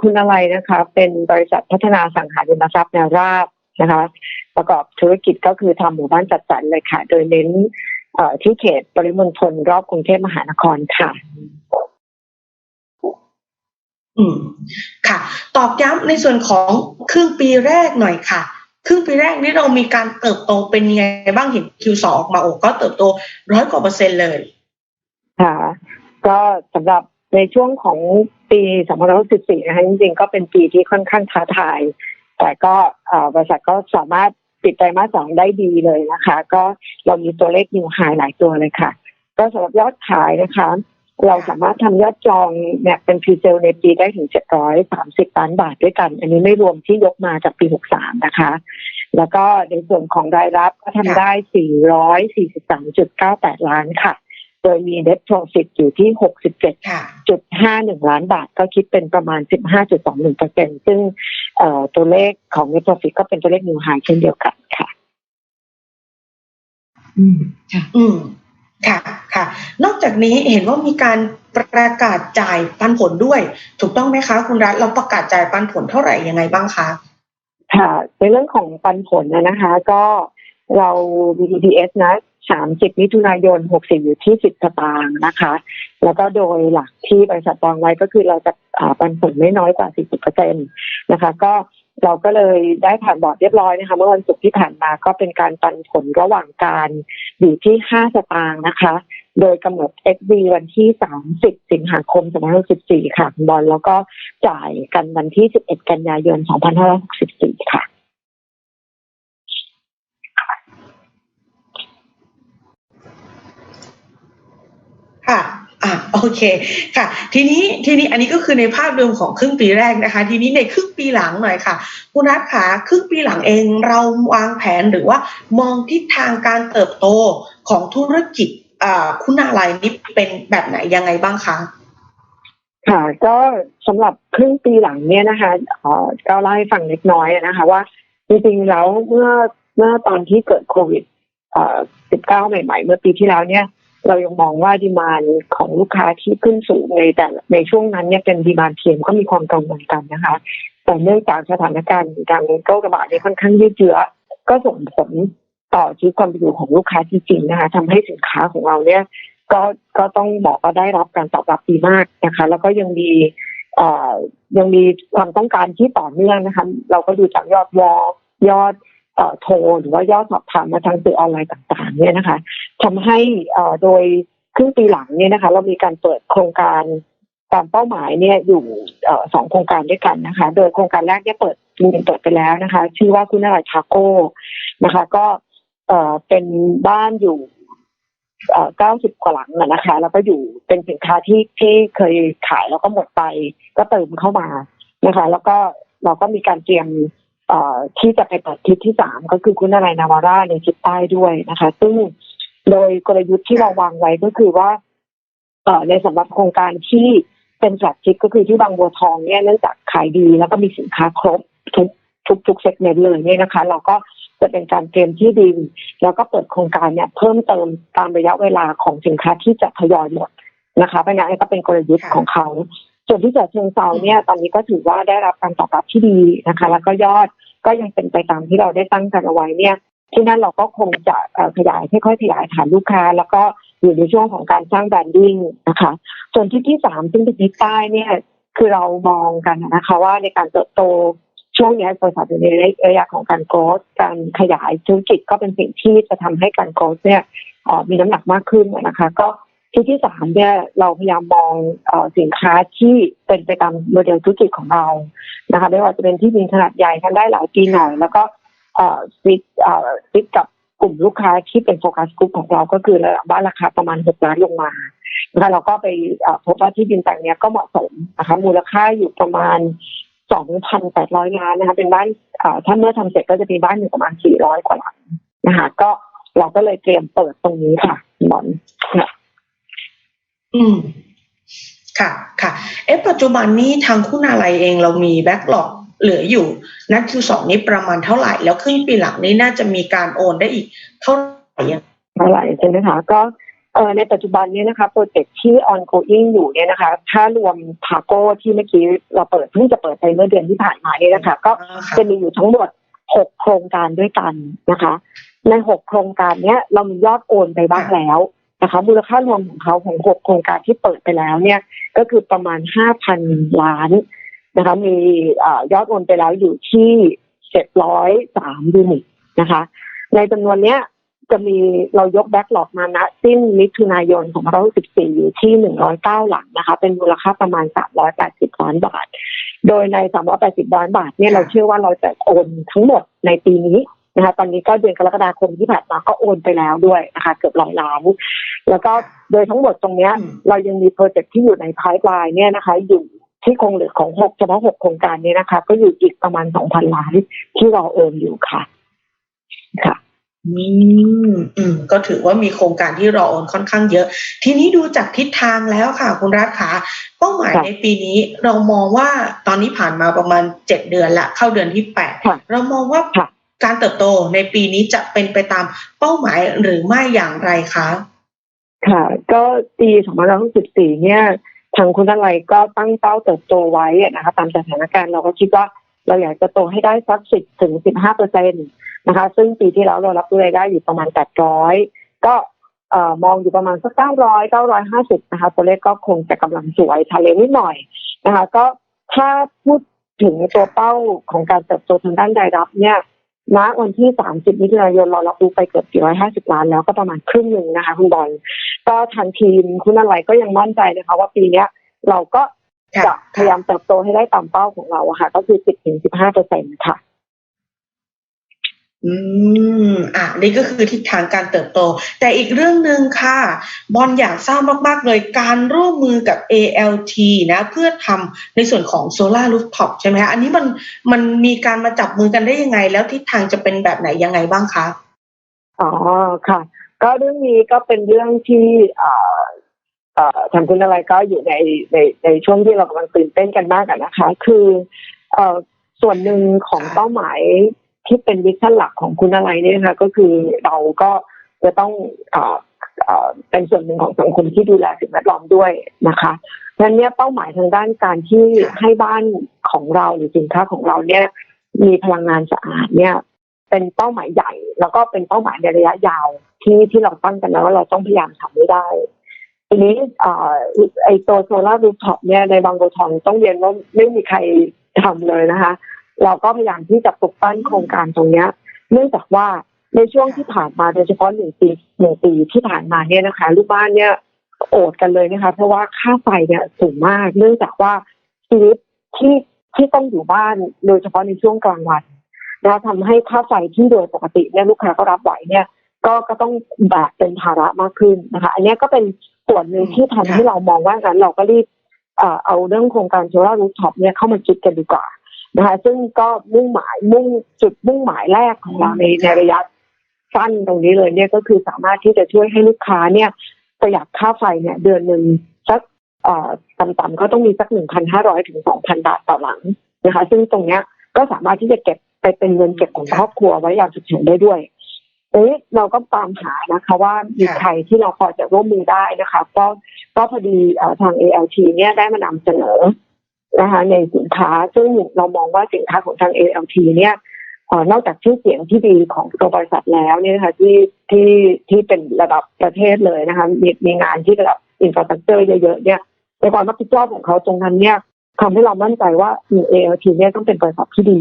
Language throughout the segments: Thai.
คุณอะไรนะคะ เป็นบริษัทพัฒนาสังหาริมทรัพย์แนวราบนะคะ ประกอบธุรกิจก็คือทำหมู่บ้านจัดสรรเลยค่ะ โดยเน้นเอ่อที่เขตปริมณฑลรอบกรุงเทพมหานครค่ะอืมค่ะ ตอกย้ำในส่วนของครึ่งปีแรกหน่อยค่ะครึ่งปีแรกนี้เรามีการเติบโตเป็นยังไงบ้างเห็น Q2 ออกมาโอ้ก็เติบโตร้อยกว่าเปอร์เซ็นต์เลย ค่ะ ก็สำหรับ ในช่วงของปี2564นะคะจริงๆ ก็เป็นปีที่ค่อนข้างท้าทาย แต่ก็บริษัทก็สามารถปิดไตรมาสสองได้ดีเลยนะคะ ก็เรามีตัวเลขนิวไฮหลายตัวเลยค่ะ ก็สำหรับยอดขายนะคะ เราสามารถทำยอดจองเนี่ยเป็นพรีเซลในปีได้ถึง 730 ล้านบาทด้วยกัน อันนี้ไม่รวมที่ยกมาจากปี 63 นะคะ แล้วก็ในส่วนของรายรับก็ทำได้ 443.98 ล้านค่ะ โดยมี net profit อยู่ที่ 67ค่ะจุดห้าหนึ่งล้านบาท ก็คิดเป็นประมาณสิบห้าจุดสองหนึ่งเปอร์เซ็นซึ่งเอ่อตัวเลขของ net profit ก็เป็นตัวเลขนิวไฮเช่นเดียวกันค่ะ อืม ค่ะ อืม ค่ะ ค่ะ นอกจากนี้เห็นว่ามีการประกาศจ่ายปันผลด้วย ถูกต้องไหมคะ คุณรัฐเราประกาศจ่ายปันผลเท่าไหร่ยังไงบ้างคะ ค่ะ ในเรื่องของปันผลนะนะคะ ก็เรา VTPS นะ 30 มิถุนายน64อยู่ที่ 10สตางค์นะคะ แล้วก็โดยหลักที่บริษัทวางไว้ก็คือเราจะอ่าปันผลไม่น้อยกว่า 40%นะคะ ก็เราก็เลยได้ผ่านบอร์ดเรียบร้อยนะคะ เมื่อวันศุกร์ที่ผ่านมาก็เป็นการปันผลระหว่างการอยู่ที่ 5 สตางค์นะคะ โดยกำหนด XD วันที่ 30 สิงหาคม 2564 ค่ะคุณบอลแล้วก็จ่ายกันวันที่ 11 กันยายน 2564 ค่ะ ค่ะ อะโอเคค่ะ ทีนี้ทีนี้อันนี้ก็คือในภาพรวมของครึ่งปีแรกนะคะ ทีนี้ในครึ่งปีหลังหน่อยค่ะคุณรัฐค่ะครึ่งปีหลังเองเราวางแผนหรือว่ามองทิศทางการเติบโตของธุรกิจอ่าคุณอะไรนี้เป็นแบบไหนยังไงบ้างคะค่ะก็สำหรับครึ่งปีหลังเนี่ยนะคะเอ่อก็เล่าให้ฟังเล็กน้อยนะคะว่าจริงๆแล้วเมื่อเมื่อตอนที่เกิดโควิดอ่อ19ใหม่ ๆ เมื่อปีที่แล้วเนี่ย เรายังมองว่าดีมานของลูกค้าที่ขึ้นสูงในแต่ในช่วงนั้นเนี่ยเป็นดีมานเทียมก็มีความกังวลกันนะคะ แต่เนื่องจากสถานการณ์การโรคระบาดเนี่ยค่อนข้างยืดเยื้อก็ส่งผลต่อชีวิตความเป็นอยู่ของลูกค้าจริงๆนะคะทำให้สินค้าของเราเนี่ยก็ก็ต้องบอกว่าได้รับการตอบรับดีมากนะคะ แล้วก็ยังมีเอ่อยังมีความต้องการที่ต่อเนื่องนะคะ เราก็ดูจากยอดวอลยอด โทรหรือว่ายอดสอบถามมาทางสื่อออนไลน์ต่างๆ เนี่ยนะคะทำให้อ่อโดยครึ่งปีหลังเนี่ยนะคะ เรามีการเปิดโครงการตามเป้าหมายเนี่ยอยู่เอ่อสองโครงการด้วยกันนะคะ โดยโครงการแรกเนี่ยเปิดมีเปิดไปแล้วนะคะ ชื่อว่าคุณนายทาโก้นะคะ ก็เอ่อเป็นบ้านอยู่เอ่อ90กว่าหลังนะคะ แล้วก็อยู่เป็นสินค้าที่ที่เคยขายแล้วก็หมดไปก็เติมเข้ามานะคะ แล้วก็เราก็มีการเตรียม ที่จะไปเปิดทิศที่สามก็คือคุณอะไรนาวาร่าในทิศใต้ด้วยนะคะ ซึ่งโดยกลยุทธ์ที่เราวางไว้ก็คือว่าเอในสำหรับโครงการที่เป็นแฟลชิพก็คือที่บางบัวทองเนี่ยเนื่องจากขายดีแล้วก็มีสินค้าครบทุกทุกทุกเซกเมนต์เลยเนี่ยนะคะ เราก็จะเป็นการเตรียมที่ดินแล้วก็เปิดโครงการเนี่ยเพิ่มเติมตามระยะเวลาของสินค้าที่จะทยอยหมดนะคะเพราะฉะนั้นก็เป็นกลยุทธ์ของเขา ส่วนที่จะเชิงเซาเนี่ยตอนนี้ก็ถือว่าได้รับการตอบรับที่ดีนะคะ แล้วก็ยอดก็ยังเป็นไปตามที่เราได้ตั้งกันเอาไว้เนี่ย ที่นั่นเราก็คงจะขยายค่อยๆขยายฐานลูกค้า แล้วก็อยู่ในช่วงของการสร้างแบรนดิ้งนะคะ ส่วนที่ที่สามซึ่งเป็นที่ใต้เนี่ยคือเรามองกันนะคะว่าในการเติบโตช่วงนี้บริษัทอยู่ในระยะของการโกรธการขยายธุรกิจก็เป็นสิ่งที่จะทำให้การโกรธเนี่ยมีน้ำหนักมากขึ้นนะคะ ก็ ที่ที่สามเนี่ยเราพยายามมองอสินค้าที่เป็นไปตามโมเดลธุรกิจของเรานะคะไม่ว่าจะเป็นที่ดินขนาดใหญ่ทำได้หลายปีหน่อย แล้วก็ฟิตฟิตกับกลุ่มลูกค้าที่เป็นโฟกัสกลุ่มของเราก็คือระดับบ้านราคาประมาณหกล้านลงมานะคะเราก็ไปพบว่าที่ดินแปลงเนี้ยก็เหมาะสมนะคะมูลค่าอยู่ประมาณ2,800ล้านนะคะเป็นบ้านถ้าเมื่อทำเสร็จก็จะมีบ้านอยู่ประมาณ400กว่าหลังนะคะก็เราก็เลยเตรียมเปิดตรงนี้ค่ะคุณหมอนค่ะ อืมค่ะค่ะเอ๊ะปัจจุบันนี้ทางคุณอะไรเองเรามีแบ็กหลอกเหลืออยู่นัด Q2 นี้ประมาณเท่าไหร่ แล้วครึ่งปีหลังนี้น่าจะมีการโอนได้อีกเท่าไหร่ยังเท่าไหร่ใช่ไหมคะก็เอ่อในปัจจุบันเนี้นะคะโปรเจกต์ที่ ongoing อยู่เนี่ยนะคะ ถ้ารวมพาโก้ที่เมื่อกี้เราเปิดเพิ่งจะเปิดไปเมื่อเดือนที่ผ่านมาเนี่ยนะคะ ก็อ่าค่ะจะมีอยู่ทั้งหมดหกโครงการด้วยกันนะคะ ในหกโครงการเนี้ยเรามียอดโอนไปบ้างแล้ว นะคะมูลค่ารวมของเขาของหกโครงการที่เปิดไปแล้วเนี่ยก็คือประมาณห้าพันล้านนะคะมีอยอดโอนไปแล้วอยู่ที่เจ็ดร้อยสามยูนิตนะคะ ในจำนวนเนี้ยจะมีเรายกแบ็กหลอกมานะสิ้นมิถุนายน2564อยู่ที่ 109 หลังนะคะ เป็นมูลค่าประมาณ 380 ล้านบาท โดยใน 380 ล้านบาทเนี่ยเราเชื่อว่าเราจะโอนทั้งหมดในปีนี้ นะคะตอนนี้ก็เดือนกรกฎาคมที่ผ่านมาก็โอนไปแล้วด้วยนะคะเกือบร้อยล้านแล้วก็โดยทั้งหมดตรงเนี้ยอืมเรายังมีโปรเจกต์ที่อยู่ในพายไลน์เนี่ยนะคะอยู่ที่คงเหลือของหกเฉพาะหกโครงการเนี้นะคะ ก็อยู่อีกประมาณ2,000ล้านที่เราโอนอยู่ค่ะ ค่ะอืมอืม ก็ถือว่ามีโครงการที่รอโอนค่อนข้างเยอะ ทีนี้ดูจากทิศทางแล้วค่ะ คุณรัฐขาเป้าหมายค่ะในปีนี้เรามองว่าตอนนี้ผ่านมาประมาณเจ็ดเดือนละเข้าเดือนที่แปดค่ะเรามองว่าค่ะ การเติบโตในปีนี้จะเป็นไปตามเป้าหมายหรือไม่อย่างไรคะ ค่ะ ก็ปี2564เนี่ย ทางคุณอะไรก็ตั้งเป้าเติบโตไว้นะคะตามสถานการณ์เราก็คิดว่าเราอยากจะโตให้ได้สัก 10ถึง15เปอร์เซ็นต์นะคะ ซึ่งปีที่แล้วเรารับรายได้อยู่ประมาณ 800 ก็มองอยู่ประมาณสัก 900 950 นะคะ ตัวเลขก็คงจะกำลังสวยทะเลนิดหน่อยนะคะ ก็ถ้าพูดถึงตัวเป้าของการเติบโตทางด้านรายรับเนี่ย ณวันที่ 30มิถุนายนเรารับรู้ไปเกือบ450 ล้านแล้วก็ประมาณครึ่งหนึ่งนะคะ คุณบอลก็ทางทีมคุณอะไรก็ยังมั่นใจนะคะ ว่าปีเนี้ยเราก็จะพยายามเติบโตให้ได้ตามเป้าของเราอะค่ะ ก็คือ 10ถึง15เปอร์เซ็นต์ค่ะ อืม อะ นี่ก็คือทิศทางการเติบโต แต่อีกเรื่องหนึ่งค่ะ บอลอยากทราบมาก ๆ เลยการร่วมมือกับ ALT นะ เพื่อทำในส่วนของโซลารูฟท็อปใช่ไหมคะอันนี้มันมันมีการมาจับมือกันได้ยังไง แล้วทิศทางจะเป็นแบบไหนยังไงบ้างคะ อ๋อ ค่ะ ก็เรื่องนี้ก็เป็นเรื่องที่เอ่อเอ่อทางคุณอะไรก็อยู่ในในในช่วงที่เรากำลังตื่นเต้นกันมากอะนะคะ คือเอ่อส่วนหนึ่งของเป้าหมาย ที่เป็นวิชั่นหลักของคุณอะไรเนี่ยนะคะก็คือเราก็จะต้องเอ่อเป็นส่วนหนึ่งของสังคมที่ดูแลสิ่งแวดล้อมด้วยนะคะนั้นเนี่ยเป้าหมายทางด้านการที่ให้บ้านของเราหรือสินค้าของเราเนี่ยมีพลังงานสะอาดเนี่ยเป็นเป้าหมายใหญ่ แล้วก็เป็นเป้าหมายในระยะยาวที่ที่เราตั้งกันแล้วว่าเราต้องพยายามทำให้ได้ทีนี้เอ่อไอตัวโซลาร์รูฟท็อปเนี่ยในบางโบทองต้องเรียนว่าไม่มีใครทำเลยนะคะ เราก็พยายามที่จะปลุกปั้นโครงการตรงเนี้ย เนื่องจากว่าในช่วงที่ผ่านมาโดยเฉพาะหนึ่งปีหนึ่งปีที่ผ่านมาเนี่ยนะคะ ลูกบ้านเนี่ยโอดกันเลยนะคะ เพราะว่าค่าไฟเนี่ยสูงมาก เนื่องจากว่าชีวิตที่ที่ต้องอยู่บ้านโดยเฉพาะในช่วงกลางวันนะทำให้ค่าไฟที่โดยปกติเนี่ยลูกค้าก็รับไหวเนี่ย ก็ก็ต้องแบกเป็นภาระมากขึ้นนะคะ อันเนี้ยก็เป็นส่วนหนึ่งที่ทำให้เรามองว่างั้นเราก็รีบเอ่อเอาเรื่องโครงการโซลารูฟท็อปเนี่ยเข้ามาคิดกันดีกว่า นะคะซึ่งก็มุ่งหมายมุ่งจุดมุ่งหมายแรกของเราในในระยะสั้นตรงนี้เลยเนี่ยก็คือสามารถที่จะช่วยให้ลูกค้าเนี่ยประหยัดค่าไฟเนี่ยเดือนหนึ่งสักอ่อต่ำๆก็ต้องมีสักหนึ่งพันห้าร้อยถึงสองพันบาทต่อหลังนะคะ ซึ่งตรงเนี้ยก็สามารถที่จะเก็บไปเป็นเงินเก็บของครอบครัวไว้ยามฉุกเฉินได้ด้วยเอ๊ะเราก็ตามหานะคะว่ามีใครที่เราพอจะร่วมมือได้นะคะ ก็ก็พอดีอทาง ALT เนี่ยได้มานำเสนอ นะคะในสินค้าซึ่งเรามองว่าสินค้าของทาง ALT เนี่ยอนอกจากชื่อเสียงที่ดีของตัวบริษัทแล้วเนี่ยนะคะที่ที่ที่เป็นระดับประเทศเลยนะคะมีมีงานที่ระดับอินฟราสตรักเจอร์เยอะๆเนี่ยในความรับผิดชอบของเขาตรงนั้นเนี่ยทำให้เรามั่นใจว่า ALT เนี่ยต้องเป็นบริษัทที่ดี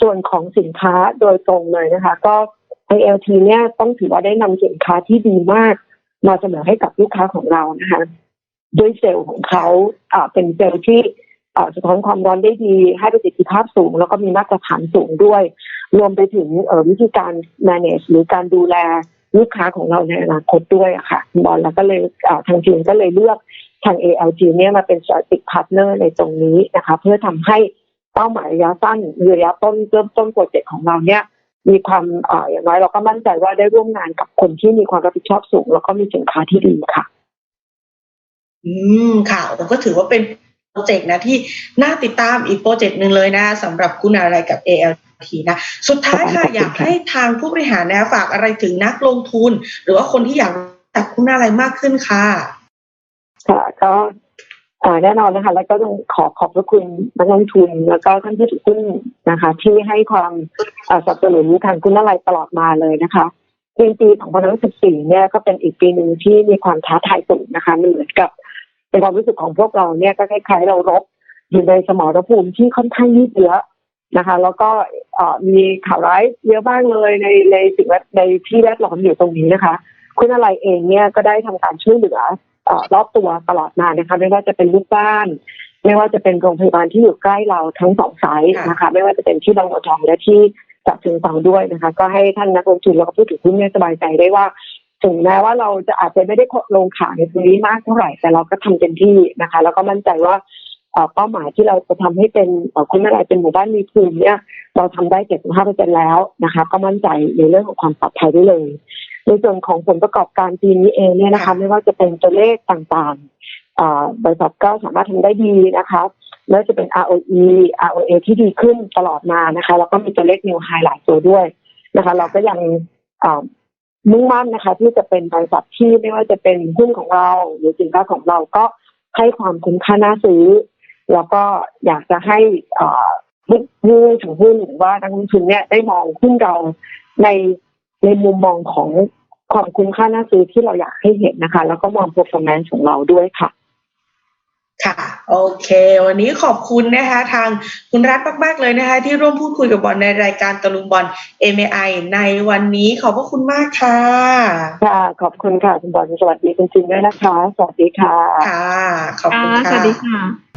ส่วนของสินค้าโดยตรงเลยนะคะ ก็ ALT เนี่ยต้องถือว่าได้นำสินค้าที่ดีมาก มาเสนอให้กับลูกค้าของเรานะคะด้วยเซลล์ของเขาอ่าเป็นเซลล์ที่ สะท้อนความร้อนได้ดี ให้ประสิทธิภาพสูง แล้วก็มีมาตรฐานสูงด้วย รวมไปถึงเอ่อวิธีการ manage หรือการดูแลลูกค้าของเราในอนาคตด้วยอะค่ะบอลแล้วก็เลยอ่าทางทีมก็เลยเลือกทาง ALG เนี่ยมาเป็น strategic partner ในตรงนี้นะคะ เพื่อทำให้เป้าหมายระยะสั้นระยะต้นเริ่มต้นโปรเจกต์ของเราเนี่ยมีความเอ่ออย่างน้อยเราก็มั่นใจว่าได้ร่วมงานกับคนที่มีความรับผิดชอบสูง แล้วก็มีสินค้าที่ดีค่ะ อืมค่ะก็ถือว่าเป็น โปรเจกต์นะที่น่าติดตามอีกโปรเจกต์หนึ่งเลยนะสำหรับคุณอะไรกับ ALT นะสุดท้ายค่ะขอบคุณค่ะอยากให้ทางผู้บริหารนะฝากอะไรถึงนักลงทุน หรือว่าคนที่อยากจักคุณอะไรมากขึ้นค่ะ ค่ะก็อ่าแน่นอนนะคะแล้วก็ต้องขอขอบพระคุณนักลงทุนแล้วก็ท่านผู้ถือหุ้นนะคะ ที่ให้ความอ่าสนับสนุนทางคุณอะไรตลอดมาเลยนะคะจริงปี 2014 เนี่ยก็เป็นอีกปีหนึ่งที่มีความท้าทายสูงนะคะมันเหมือนกับ เป็นความรู้สึกของพวกเราเนี่ยก็คล้ายๆ เรารบอยู่ในสมรภูมิที่ค่อนข้างยืดเยื้อนะคะ แล้วก็มีข่าวร้ายเยอะบ้างเลยในในสิ่งแวดในที่แวดล้อมอยู่ตรงนี้นะคะ คุณอะไรเองเนี่ยก็ได้ทำการช่วยเหลืออรอบตัวตลอดมานะคะ ไม่ว่าจะเป็นลูกบ้าน ไม่ว่าจะเป็นโรงพยาบาลที่อยู่ใกล้เราทั้งสองสายนะคะ ไม่ว่าจะเป็นที่บางบัวทองและที่จับถึงฟังด้วยนะคะ ก็ให้ท่านนักลงทุนแล้วก็ผู้ถือหุ้นเนี่ยสบายใจได้ว่า ถึงแม้ว่าเราจะอาจจะไม่ได้ลงขายในตรงนี้มากเท่าไหร่ แต่เราก็ทำเต็มที่นะคะ แล้วก็มั่นใจว่าเอ่อเป้าหมายที่เราจะทำให้เป็นเอ่อคุณอะไรเป็นหมู่บ้านมีภูมิเนี่ย เราทำได้75%แล้วนะคะ ก็มั่นใจในเรื่องของความปลอดภัยได้เลย ในส่วนของผลประกอบการปีนี้เองเนี่ยนะคะ ไม่ว่าจะเป็นตัวเลขต่างๆอ่าบริษัทก็สามารถทำได้ดีนะคะไม่ว่าจะเป็น ROE ROA ที่ดีขึ้นตลอดมานะคะ แล้วก็มีตัวเลข new high หลายตัวด้วยนะคะ เราก็ยังอ่า มุ่งมั่นนะคะ ที่จะเป็นบริษัทที่ไม่ว่าจะเป็นหุ้นของเรา หรือสินค้าของเราก็ให้ความคุ้มค่าน่าซื้อ แล้วก็อยากจะให้ผู้ผู้ถือหุ้นหรือว่านักลงทุนเนี่ยได้มองหุ้นเราในในมุมมองของความคุ้มค่าน่าซื้อที่เราอยากให้เห็นนะคะ แล้วก็มอง performance ของเราด้วยค่ะ ค่ะ โอเค วันนี้ขอบคุณนะคะ ทางคุณรัฐมาก ๆ เลยนะคะ ที่ร่วมพูดคุยกับบอลในรายการตะลุงบอล MAI ในวันนี้ขอบพระคุณมากค่ะ ค่ะ ขอบคุณค่ะ คุณบอลสวัสดีคุณจินด้วยนะคะ สวัสดีค่ะ ค่ะ ขอบค่ะคุณค่ะ สวัสดีค่ะ